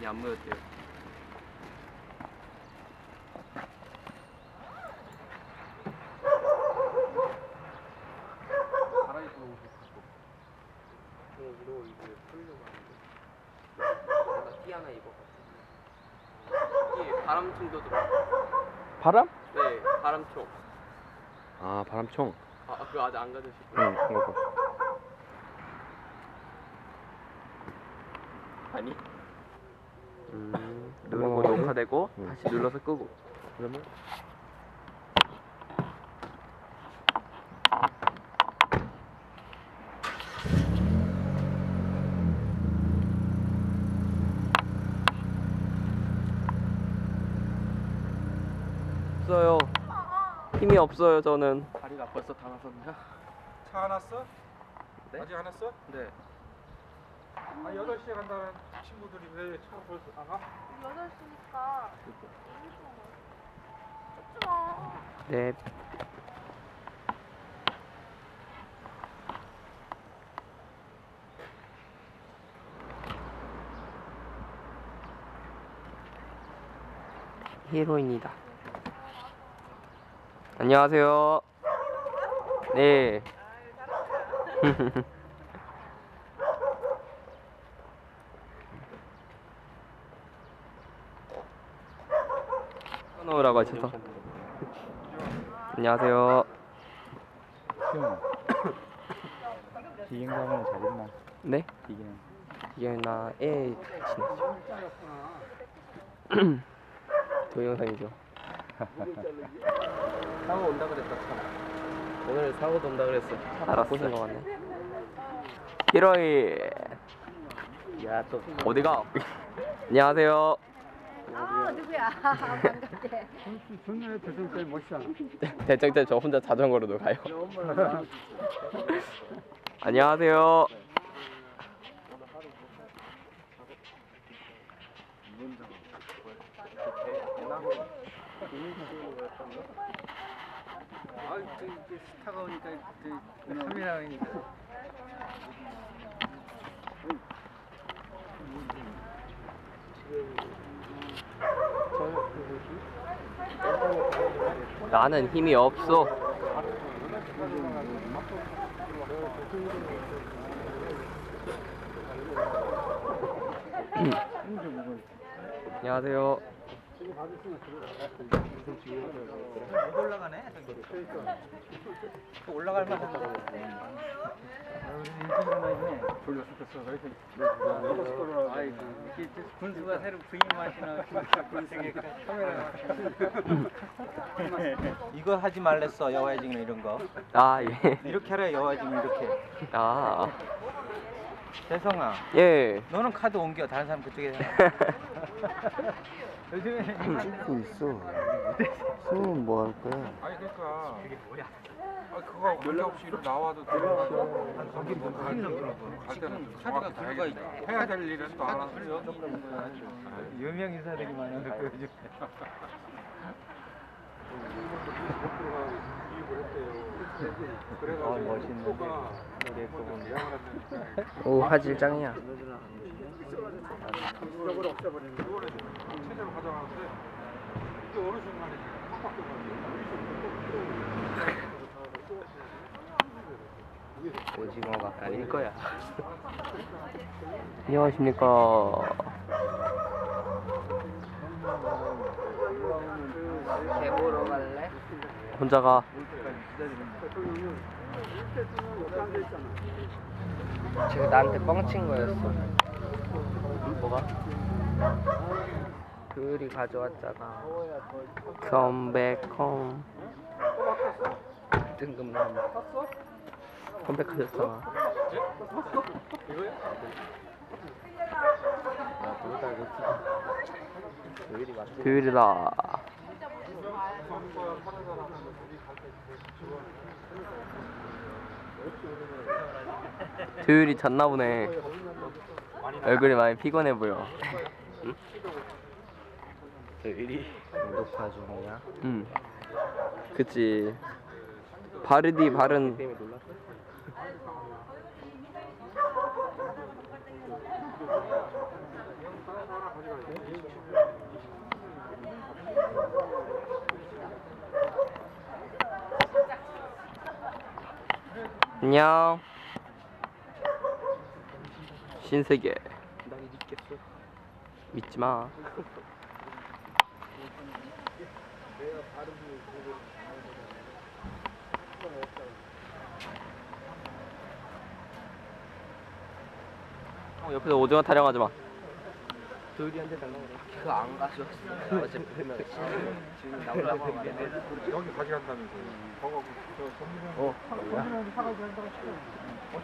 많이 안 모였대요. 이제 풀려고 하는데. 하나 바람총도 들어. 바람? 네, 바람총. 아 바람총. 아, 아, 그거 아직 안 가져오시고. 응 그거. 아니. 음. 누르고 녹화되고 응. 다시 눌러서 끄고. 그러면 없어요. 힘이 없어요, 저는. 다리가 벌써 다 나섰냐? 차 안 왔어? 네? 아직 안 왔어? 네. 아 8시에 간다는 친구들이 왜차 벌써 안 와? 8시니까 춥지 마. 네. 히로인이다. 안녕하세요. 네. 끊어오라고 하셔서. 안녕하세요. 수영아 비행감을 잘 있나? 네? 비기는 지냈죠. 동영상이죠. 사고 온다 그랬다 차. 오늘 사고도 온다 그랬어. 알아 보신 거 같네. 히로이. 야또 어디가? 안녕하세요. 아 누구야? 반갑대. 존나 대성살 멋있어 대장장 저 혼자 자전거로도 가요. 안녕하세요. 아, 스타가 오니까 카메라 오 나는 힘이 없어. 안녕하세요. 못 올라가네 올라갈 만한 거 군수가 새로 부임 하시나 군생에 카메라 이거 하지 말랬어 여화징 이런 거. 아 예. 이렇게 하라 여화징 이렇게. 아. 대성아. 예. 너는 카드 옮겨 다른 사람 그쪽에 요즘에 찍고 있어. 수은 뭐 할 거야? 아니 그러니까 이게 뭐야? 아 그거 연락 없이 이리 나와도 아니야? 거기 뭐갈 때는 카드가 들어가 있 해야 될 일은 또안 하죠. 유명 인사들이 많아서 요즘 아 멋있는데 노래 보면 오 화질 짱이야. 오징어가 아닐 거야. 안녕하십니까. 개 보러 갈래? 혼자 가. 지금 나한테 뻥친 거였어. 뭐가? 그리 가져왔잖아. 컴백홈. 뜬금나무. 컴백하셨잖아. 교일이다. 교일이 잤나 보네. 얼굴이 많이 피곤해 보여. 일이 높아져 그냥. 응. 그치. 바르디 바른 네 안녕. 신세계. 믿지 마. 형 옆에서 오징어 타령하지 마. 도리한테 달라고 그래. 그거 안 가져왔어. 어제 보면 지금 나오려고 하는데. 여기 가져간다면서. 거기 저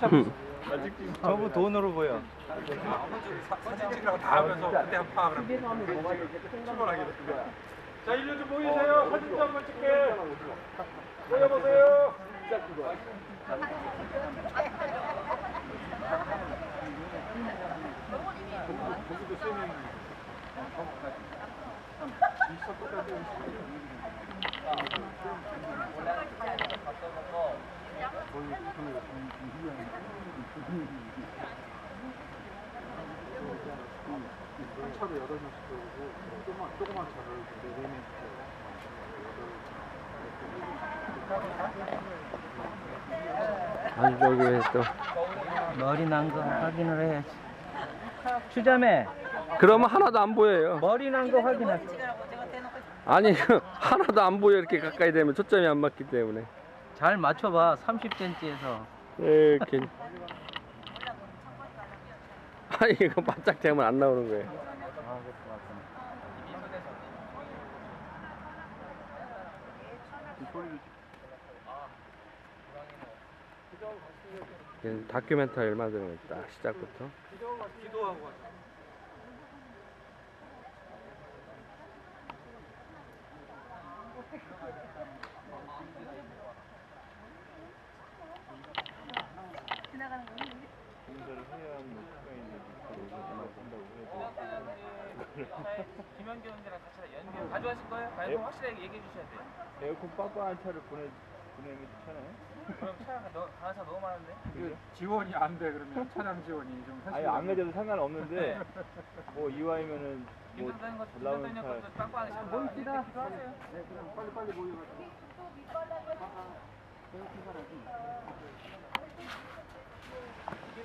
전문 저부 돈으로 보여. 사진 찍으라고 다 하면서 그때 한 파. 그럼. 출발하게 자, 일로 좀 모이세요. 사진 좀 한번 찍게. 모여보세요. 아니 저기 또 머리 난 거 확인을 해야지. 추자매 그러면 하나도 안 보여요. 머리 난 거 확인해. 아니 하나도 안 보여 이렇게 가까이 되면 초점이 안 맞기 때문에 잘 맞춰봐. 30cm에서. 이렇게 아니 이거 바짝 되면 안 나오는 거예요. 다큐멘터리 얼마 전에 있다 시작부터 기도하고 왔어. 김현규 형이랑 같이 연결 가져가실 거예요? 가요? 확실하게 얘기해 주셔야 돼요. 에어컨 빠빠한 차를 보내 보내는 게 좋잖아요. 그럼 차가 너, 강한 차 너무 많은데? 그 지원이 안 돼 그러면 차량 지원이 좀 아니 안 가져도 상관없는데 뭐 이와이면은 뭐 김선다님 차 빵빵하게 잘 나와. 기도하세요. 빨리 빨리 모여가지고.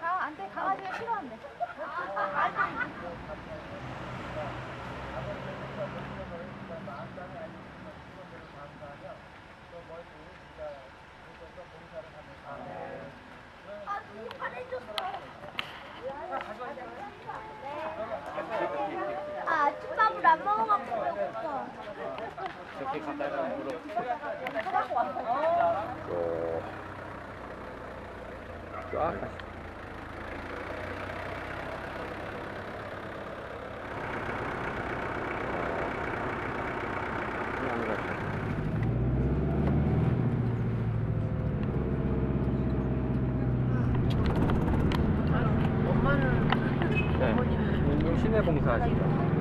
가, 안 돼. 강아지가 싫어한대. 아, 아침밥을 안 먹어갖고 배고파. 쫙 가시 안 가시 네. 시내 봉사 하시죠. 아빠 하실 때요.